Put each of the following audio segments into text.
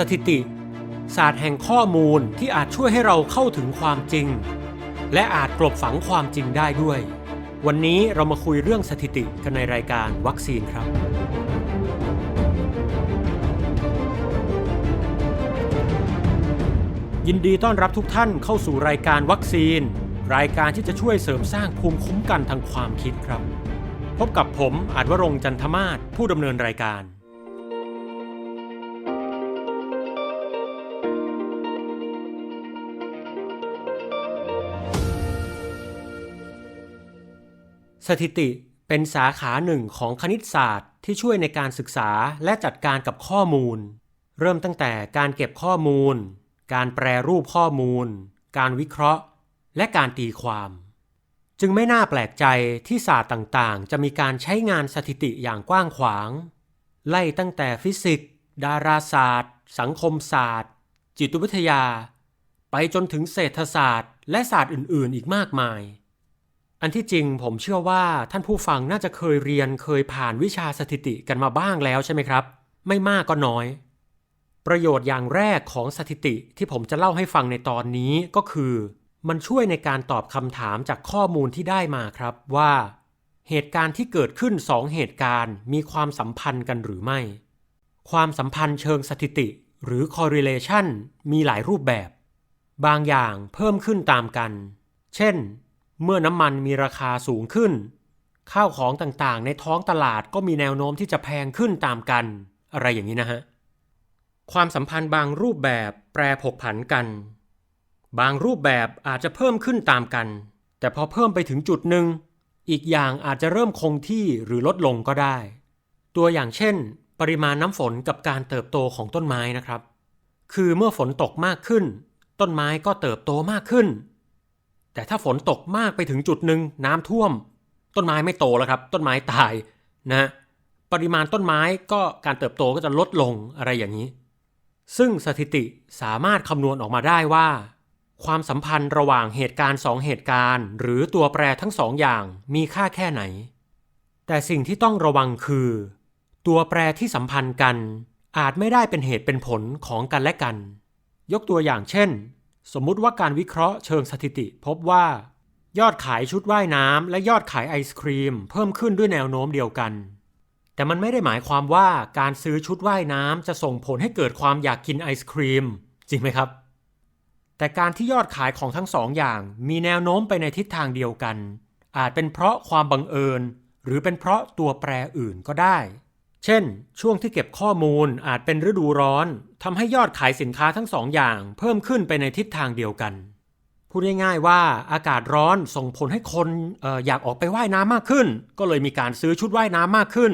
สถิติ ศาสตร์แห่งข้อมูลที่อาจช่วยให้เราเข้าถึงความจริง และอาจกลบฝังความจริงได้ด้วย วันนี้เรามาคุยเรื่องสถิติกันในรายการวัคซีนครับ ยินดีต้อนรับทุกท่านเข้าสู่รายการวัคซีน รายการที่จะช่วยเสริมสร้างภูมิคุ้มกันทางความคิดครับ พบกับผมอาจวรงจันทมาศผู้ดำเนินรายการ สถิติเป็นสาขาหนึ่งของคณิตศาสตร์ ที่ช่วยในการศึกษาและจัดการกับข้อมูล เริ่มตั้งแต่การเก็บข้อมูล การแปรรูปข้อมูล การวิเคราะห์ และการตีความ จึงไม่น่าแปลกใจที่ศาสตร์ต่างๆ จะมีการใช้งานสถิติอย่างกว้างขวาง ไล่ตั้งแต่ฟิสิกส์ ดาราศาสตร์ สังคมศาสตร์ จิตวิทยา ไปจนถึงเศรษฐศาสตร์ และศาสตร์อื่น ๆ อีกมากมาย อันที่จริงผมเชื่อว่าท่านผู้ฟังน่าจะเคยเรียนเคยผ่านวิชาสถิติกันมาบ้างแล้วใช่ไหมครับ ไม่มากก็น้อย ประโยชน์อย่างแรกของสถิติที่ผมจะเล่าให้ฟังในตอนนี้ก็คือ มันช่วยในการตอบคำถามจากข้อมูลที่ได้มาครับว่า เหตุการณ์ที่เกิดขึ้นสองเหตุการณ์มีความสัมพันธ์กันหรือไม่ ความสัมพันธ์เชิงสถิติ หรือ correlation มีหลายรูปแบบ บางอย่างเพิ่มขึ้นตามกัน เช่น เมื่อน้ำมันมีราคาสูงขึ้น ข้าวของต่างๆ ในท้องตลาดก็มีแนวโน้มที่จะแพงขึ้นตามกัน อะไรอย่างนี้นะฮะ ความสัมพันธ์บางรูปแบบแปรผกผันกัน บางรูปแบบอาจจะเพิ่มขึ้นตามกัน แต่พอเพิ่มไปถึงจุดหนึ่ง อีกอย่างอาจจะเริ่มคงที่หรือลดลงก็ได้ ตัวอย่างเช่น ปริมาณน้ำฝนกับการเติบโตของต้นไม้นะครับ คือเมื่อฝนตกมากขึ้น ต้นไม้ก็เติบโตมากขึ้น แต่ถ้าฝนตกมากไปถึงจุดหนึ่งน้ำท่วม ต้นไม้ไม่โตแล้วครับ ต้นไม้ตายนะปริมาณต้นไม้ก็การเติบโตก็จะลดลงอะไรอย่างนี้ ซึ่งสถิติสามารถคำนวณออกมาได้ว่า ความสัมพันธ์ระหว่างเหตุการณ์สองเหตุการณ์ หรือตัวแปรทั้งสองอย่างมีค่าแค่ไหน แต่สิ่งที่ต้องระวังคือ ตัวแปรที่สัมพันธ์กันอาจไม่ได้เป็นเหตุเป็นผลของกันและกัน ยกตัวอย่างเช่น สมมุติว่าการวิเคราะห์เชิงสถิติ พบว่า ยอดขายชุดว่ายน้ำและยอดขายไอศครีม เพิ่มขึ้นด้วยแนวโน้มเดียวกัน แต่มันไม่ได้หมายความว่าการซื้อชุดว่ายน้ำจะส่งผลให้เกิดความอยากกินไอศครีม จริงไหมครับ แต่การที่ยอดขายของทั้งสองอย่างมีแนวโน้มไปในทิศทางเดียวกัน อาจเป็นเพราะความบังเอิญ หรือเป็นเพราะตัวแปรอื่นก็ได้ เช่น ช่วงที่เก็บข้อมูลอาจเป็นฤดูร้อนทำให้ยอดขายสินค้าทั้งสองอย่าง เพิ่มขึ้นไปในทิศทางเดียวกันพูดง่ายๆว่าอากาศร้อนส่งผลให้คนอออยากออกไปว่ายน้ำมากขึ้น ก็เลยมีการซื้อชุดว่ายน้ำมากขึ้น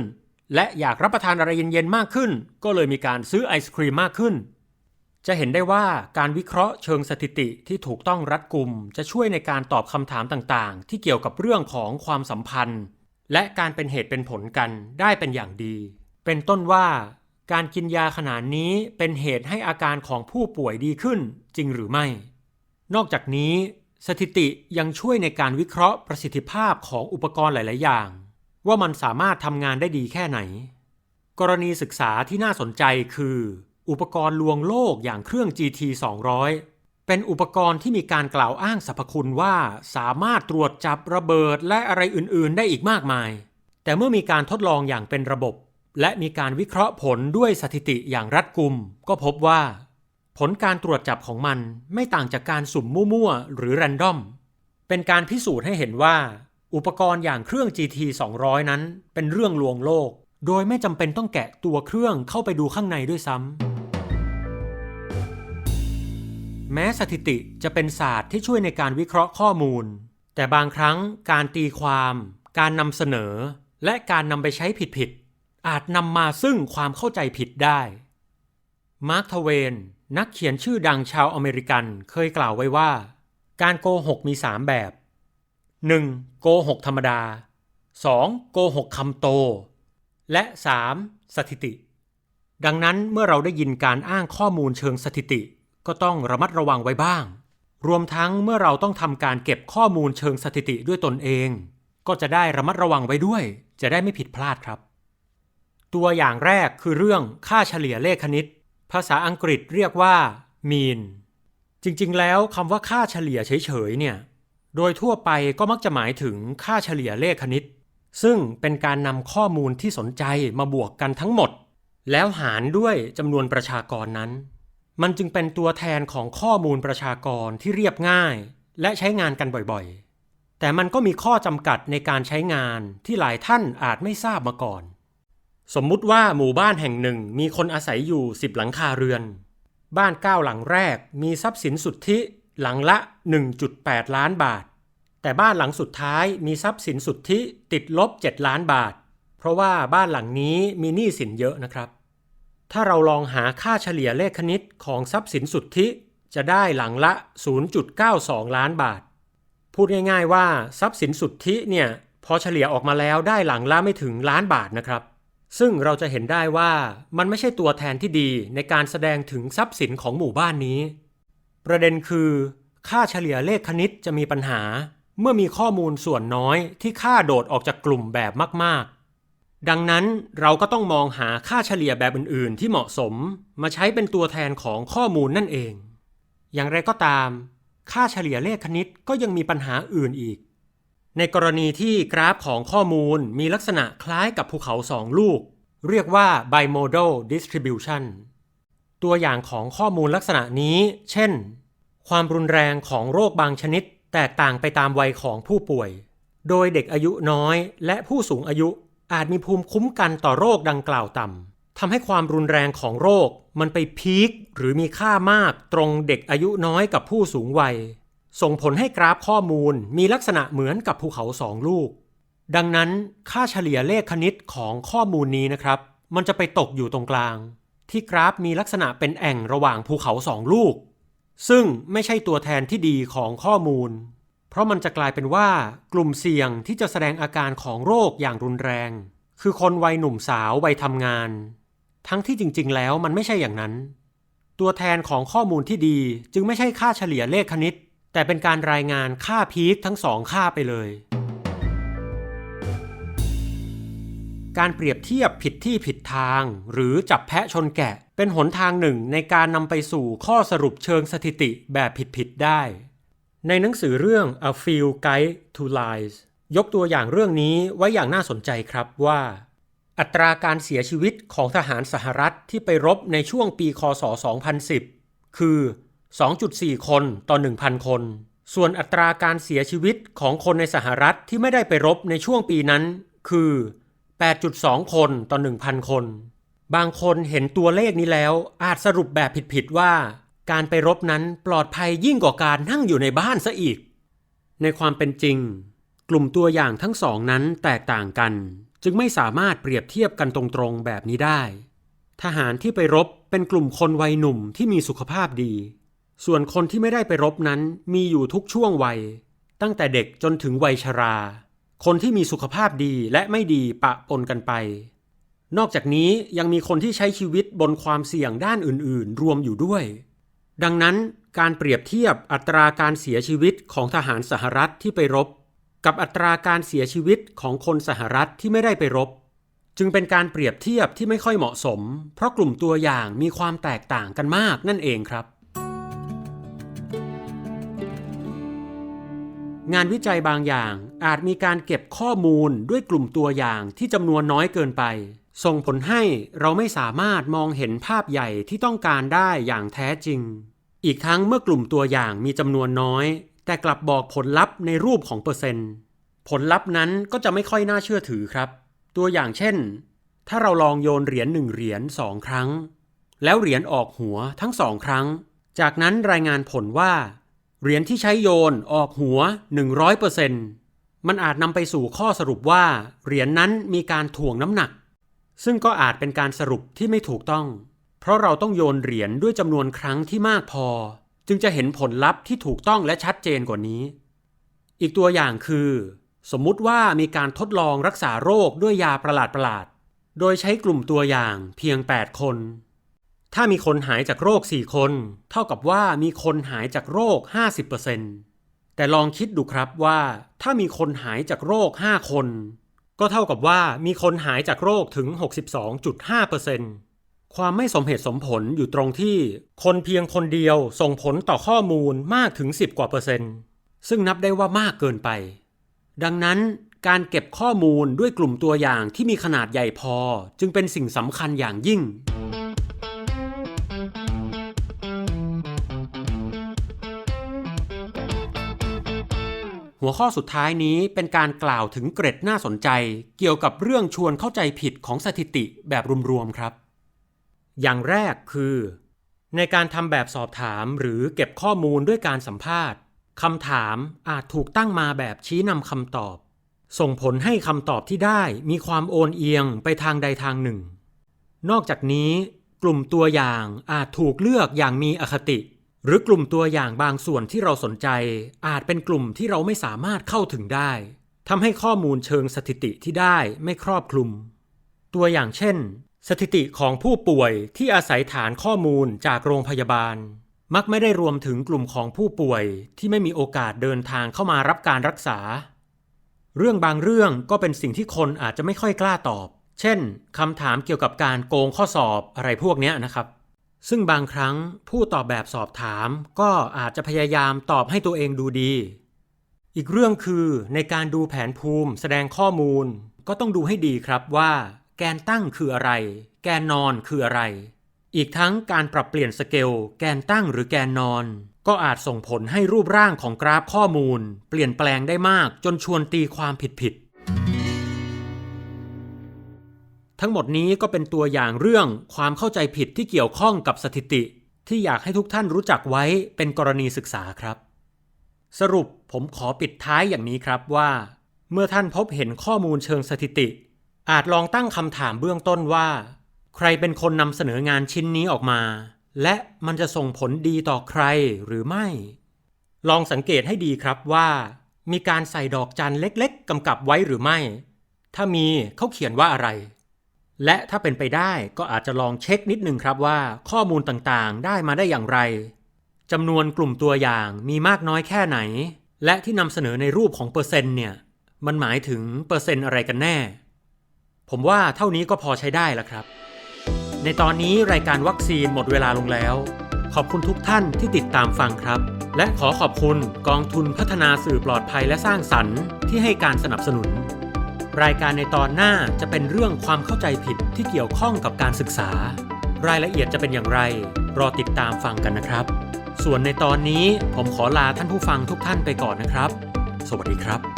และอยากรับประทานอะไรเย็นๆมากขึ้น ก็เลยมีการซื้อไอศครีมมากขึ้น จะเห็นได้ว่าการวิเคราะห์เชิงสถิติที่ถูกต้องรัดกุม จะช่วยในการตอบคำถามต่างๆ ที่เกี่ยวกับเรื่องของความสัมพันธ์ และการเป็นเหตุเป็นผลกันได้เป็นอย่างดี เป็นต้นว่าการกินยาขนาดนี้เป็นเหตุให้อาการของผู้ป่วยดีขึ้นจริงหรือไม่ นอกจากนี้ สถิติยังช่วยในการวิเคราะห์ประสิทธิภาพของอุปกรณ์หลาย ๆ อย่าง ว่ามันสามารถทำงานได้ดีแค่ไหน กรณีศึกษาที่น่าสนใจคือ อุปกรณ์ลวงโลกอย่างเครื่อง GT 200 เป็นอุปกรณ์ที่มีการกล่าวอ้างสรรพคุณว่าสามารถตรวจจับระเบิดและอะไรอื่น ๆ ได้อีกมากมาย แต่เมื่อมีการทดลองอย่างเป็นระบบ และมีการวิเคราะห์ผลด้วยสถิติอย่างรัดกุม ก็พบว่า ผลการตรวจจับของมันไม่ต่างจากการสุ่มมั่วๆหรือแรนดอม เป็นการพิสูจน์ให้เห็นว่า อุปกรณ์อย่างเครื่อง GT 200 นั้น เป็นเรื่องลวงโลก โดยไม่จำเป็นต้องแกะตัวเครื่องเข้าไปดูข้างในด้วยซ้ำ แม้สถิติจะเป็นศาสตร์ที่ช่วยในการวิเคราะห์ข้อมูล แต่บางครั้งการตีความ การนำเสนอ และการนำไปใช้ผิดๆอาจนำมาซึ่งความเข้าใจผิดได้ มาร์คทเวน นักเขียนชื่อดังชาวอเมริกันเคยกล่าวไว้ว่า การโกหกมี 3 แบบ 1. โกหกธรรมดา 2. โกหกคำโต และ 3. สถิติ ดังนั้นเมื่อเราได้ยินการอ้างข้อมูลเชิงสถิติ ก็ต้องระมัดระวังไว้บ้าง รวมทั้งเมื่อเราต้องทำการเก็บข้อมูลเชิงสถิติด้วยตนเอง ก็จะได้ระมัดระวังไว้ด้วย จะได้ไม่ผิดพลาดครับ ตัวอย่างแรกคือเรื่องค่าเฉลี่ยเลขคณิต ภาษาอังกฤษเรียกว่า mean จริงๆ แล้วคำว่าค่าเฉลี่ยเฉยๆ เนี่ย โดยทั่วไปก็มักจะหมายถึงค่าเฉลี่ยเลขคณิต ซึ่งเป็นการนำข้อมูลที่สนใจมาบวกกันทั้งหมด แล้วหารด้วยจำนวนประชากรนั้น มันจึงเป็นตัวแทนของข้อมูลประชากรที่เรียบง่าย และใช้งานกันบ่อยๆ แต่มันก็มีข้อจำกัดในการใช้งานที่หลายท่านอาจไม่ทราบมาก่อน สมมุติว่าหมู่บ้านแห่งหนึ่งมีคนอาศัยอยู่ 10 หลังคาเรือน บ้าน 9 หลังแรกมีทรัพย์สินสุทธิหลังละ 1.8 ล้านบาท แต่บ้านหลังสุดท้ายมีทรัพย์สินสุทธิติดลบ 7 ล้านบาท เพราะว่าบ้านหลังนี้มีหนี้สินเยอะนะครับ ถ้าเราลองหาค่าเฉลี่ยเลขคณิตของทรัพย์สินสุทธิ จะได้หลังละ 0.92 ล้านบาท พูดง่ายๆว่าทรัพย์สินสุทธิเนี่ยพอเฉลี่ยออกมาแล้วได้หลังละไม่ถึงล้านบาทนะครับ ซึ่งเราจะเห็นได้ว่ามันไม่ใช่ตัวแทนที่ดีในการแสดงถึงทรัพย์สินของหมู่บ้านนี้ ประเด็นคือ ค่าเฉลี่ยเลขคณิตจะมีปัญหา เมื่อมีข้อมูลส่วนน้อยที่ค่าโดดออกจากกลุ่มแบบมากๆ ดังนั้นเราก็ต้องมองหาค่าเฉลี่ยแบบอื่นๆ ที่เหมาะสมมาใช้เป็นตัวแทนของข้อมูลนั่นเอง อย่างไรก็ตาม ค่าเฉลี่ยเลขคณิตก็ยังมีปัญหาอื่นอีก ในกรณีที่กราฟของข้อมูลมีลักษณะคล้ายกับภูเขาสองลูก เรียกว่า bimodal distribution ตัวอย่างของข้อมูลลักษณะนี้ เช่น ความรุนแรงของโรคบางชนิดแตกต่างไปตามวัยของผู้ป่วย โดยเด็กอายุน้อยและผู้สูงอายุ อาจมีภูมิคุ้มกันต่อโรคดังกล่าวต่ำทำให้ความรุนแรงของโรคมันไปพีคหรือมีค่ามากตรงเด็กอายุน้อยกับผู้สูงวัย ส่งผลให้กราฟข้อมูลมีลักษณะเหมือนกับภูเขาสองลูก ดังนั้นค่าเฉลี่ยเลขคณิตของข้อมูลนี้นะครับ มันจะไปตกอยู่ตรงกลาง ที่กราฟมีลักษณะเป็นแอ่งระหว่างภูเขาสองลูก ซึ่งไม่ใช่ตัวแทนที่ดีของข้อมูล ราะมันจะกลายเป็นว่ากลุ่มเสี่ยงที่จะแสดงอาการของโรคอย่างรุนแรง คือคนวัยหนุ่มสาววัยทำงาน ทั้งที่จริง ๆ แล้วมันไม่ใช่อย่างนั้น ตัวแทนของข้อมูลที่ดีจึงไม่ใช่ค่าเฉลี่ยเลขคณิต แต่เป็นการรายงานค่าพีคทั้งสองค่าไปเลย การเปรียบเทียบผิดที่ผิดทาง หรือจับแพะชนแกะ เป็นหนทางหนึ่งในการนำไปสู่ข้อสรุปเชิงสถิติแบบผิดๆได้ ในหนังสือเรื่อง A Field Guide to Lies ยกตัวอย่างเรื่องนี้ไว้อย่างน่าสนใจครับว่า อัตราการเสียชีวิตของทหารสหรัฐที่ไปรบในช่วงปีคศ 2010 คือ 2.4 คนต่อ 1,000 คน ส่วนอัตราการเสียชีวิตของคนในสหรัฐที่ไม่ได้ไปรบในช่วงปีนั้น คือ 8.2 คนต่อ 1,000 คน บางคนเห็นตัวเลขนี้แล้วอาจสรุปแบบผิดๆว่า การไปรบนั้นปลอดภัยยิ่งกว่าการนั่งอยู่ในบ้านซะอีก ในความเป็นจริง กลุ่มตัวอย่างทั้งสองนั้นแตกต่างกัน จึงไม่สามารถเปรียบเทียบกันตรงๆแบบนี้ได้ ทหารที่ไปรบเป็นกลุ่มคนวัยหนุ่มที่มีสุขภาพดี ส่วนคนที่ไม่ได้ไปรบนั้นมีอยู่ทุกช่วงวัย ตั้งแต่เด็กจนถึงวัยชรา คนที่มีสุขภาพดีและไม่ดีปะปนกันไป นอกจากนี้ยังมีคนที่ใช้ชีวิตบนความเสี่ยงด้านอื่นๆ รวมอยู่ด้วย ดังนั้นการเปรียบเทียบอัตราการเสียชีวิตของทหารสหรัฐที่ไปรบ กับอัตราการเสียชีวิตของคนสหรัฐที่ไม่ได้ไปรบ จึงเป็นการเปรียบเทียบที่ไม่ค่อยเหมาะสม เพราะกลุ่มตัวอย่างมีความแตกต่างกันมากนั่นเองครับ งานวิจัยบางอย่างอาจมีการเก็บข้อมูลด้วยกลุ่มตัวอย่างที่จำนวนน้อยเกินไป ส่งผลให้เราไม่สามารถมองเห็นภาพใหญ่ที่ต้องการได้อย่างแท้จริง อีกทั้งเมื่อกลุ่มตัวอย่างมีจำนวนน้อย แต่กลับบอกผลลัพธ์ในรูปของเปอร์เซ็นต์ ผลลัพธ์นั้นก็จะไม่ค่อยน่าเชื่อถือครับ ตัวอย่างเช่น ถ้าเราลองโยนเหรียญหนึ่งเหรียญสองครั้ง แล้วเหรียญออกหัวทั้งสองครั้ง จากนั้นรายงานผลว่า เหรียญที่ใช้โยนออกหัว 100%มันอาจนำไปสู่ข้อสรุปว่า เหรียญนั้นมีการถ่วงน้ำหนัก ซึ่งก็อาจเป็นการสรุปที่ไม่ถูกต้อง เพราะเราต้องโยนเหรียญด้วยจำนวนครั้งที่มากพอ จึงจะเห็นผลลัพธ์ที่ถูกต้องและชัดเจนกว่านี้ อีกตัวอย่างคือ สมมุติว่ามีการทดลองรักษาโรคด้วยยาประหลาดๆโดยใช้กลุ่มตัวอย่างเพียง 8 คน ถ้ามีคนหายจากโรค 4 คน เท่ากับว่ามีคนหายจากโรค 50%แต่ลองคิดดูครับว่า ถ้ามีคนหายจากโรค 5 คน ก็เท่ากับว่ามีคนหายจากโรคถึง 62.5%คความไม่สมเหตุสมผลอยู่ตรงที่คนเพียงคนเดียวส่งผลต่อข้อมูลมากถึง 10 กว่าเปอร์เซ็นต์ ซึ่งนับได้ว่ามากเกินไป ดังนั้นการเก็บข้อมูลด้วยกลุ่มตัวอย่างที่มีขนาดใหญ่พอจึงเป็นสิ่งสำคัญอย่างยิ่ง หัวข้อสุดท้ายนี้เป็นการกล่าวถึงเกร็ดน่าสนใจ เกี่ยวกับเรื่องชวนเข้าใจผิดของสถิติแบบรวมๆครับ อย่างแรกคือ ในการทำแบบสอบถามหรือเก็บข้อมูลด้วยการสัมภาษณ์คำถามอาจถูกตั้งมาแบบชี้นำคำตอบ ส่งผลให้คำตอบที่ได้มีความโอนเอียงไปทางใดทางหนึ่ง นอกจากนี้ กลุ่มตัวอย่างอาจถูกเลือกอย่างมีอคติ หรือกลุ่มตัวอย่างบางส่วนที่เราสนใจ อาจเป็นกลุ่มที่เราไม่สามารถเข้าถึงได้ทำให้ข้อมูลเชิงสถิติที่ได้ไม่ครอบคลุม ตัวอย่างเช่น สถิติของผู้ป่วยที่อาศัยฐานข้อมูลจากโรงพยาบาล มักไม่ได้รวมถึงกลุ่มของผู้ป่วยที่ไม่มีโอกาสเดินทางเข้ามารับการรักษา เรื่องบางเรื่องก็เป็นสิ่งที่คนอาจจะไม่ค่อยกล้าตอบ เช่นคำถามเกี่ยวกับการโกงข้อสอบอะไรพวกนี้นะครับ ซึ่งบางครั้งผู้ตอบแบบสอบถามก็อาจจะพยายามตอบให้ตัวเองดูดี อีกเรื่องคือในการดูแผนภูมิแสดงข้อมูล ก็ต้องดูให้ดีครับว่า แกนตั้งคืออะไร แกนนอนคืออะไร อีกทั้งการปรับเปลี่ยนสเกลแกนตั้งหรือแกนนอน ก็อาจส่งผลให้รูปร่างของกราฟข้อมูล เปลี่ยนแปลงได้มากจนชวนตีความผิดๆ ทั้งหมดนี้ก็เป็นตัวอย่างเรื่องความเข้าใจผิดที่เกี่ยวข้องกับสถิติ ที่อยากให้ทุกท่านรู้จักไว้เป็นกรณีศึกษาครับ สรุปผมขอปิดท้ายอย่างนี้ครับว่า เมื่อท่านพบเห็นข้อมูลเชิงสถิติ อาจลองตั้งคำถามเบื้องต้นว่า ใครเป็นคนนำเสนองานชิ้นนี้ออกมา และมันจะส่งผลดีต่อใครหรือไม่ ลองสังเกตให้ดีครับว่า มีการใส่ดอกจันเล็กๆกำกับไว้หรือไม่ ถ้ามีเขาเขียนว่าอะไร และถ้าเป็นไปได้ก็อาจจะลองเช็คนิดนึงครับว่า ข้อมูลต่างๆ ได้มาได้อย่างไรจำนวนกลุ่มตัวอย่างมีมากน้อยแค่ไหน และที่นำเสนอในรูปของเปอร์เซ็นต์เนี่ย มันหมายถึงเปอร์เซ็นต์อะไรกันแน่ ผมว่าเท่านี้ก็พอใช้ได้แล้วครับ ในตอนนี้รายการวัคซีนหมดเวลาลงแล้ว ขอบคุณทุกท่านที่ติดตามฟังครับ และขอขอบคุณกองทุนพัฒนาสื่อปลอดภัยและสร้างสรรค์ที่ให้การสนับสนุน รายการในตอนหน้าจะเป็นเรื่องความเข้าใจผิดที่เกี่ยวข้องกับการศึกษา รายละเอียดจะเป็นอย่างไร รอติดตามฟังกันนะครับ ส่วนในตอนนี้ผมขอลาท่านผู้ฟังทุกท่านไปก่อนนะครับ สวัสดีครับ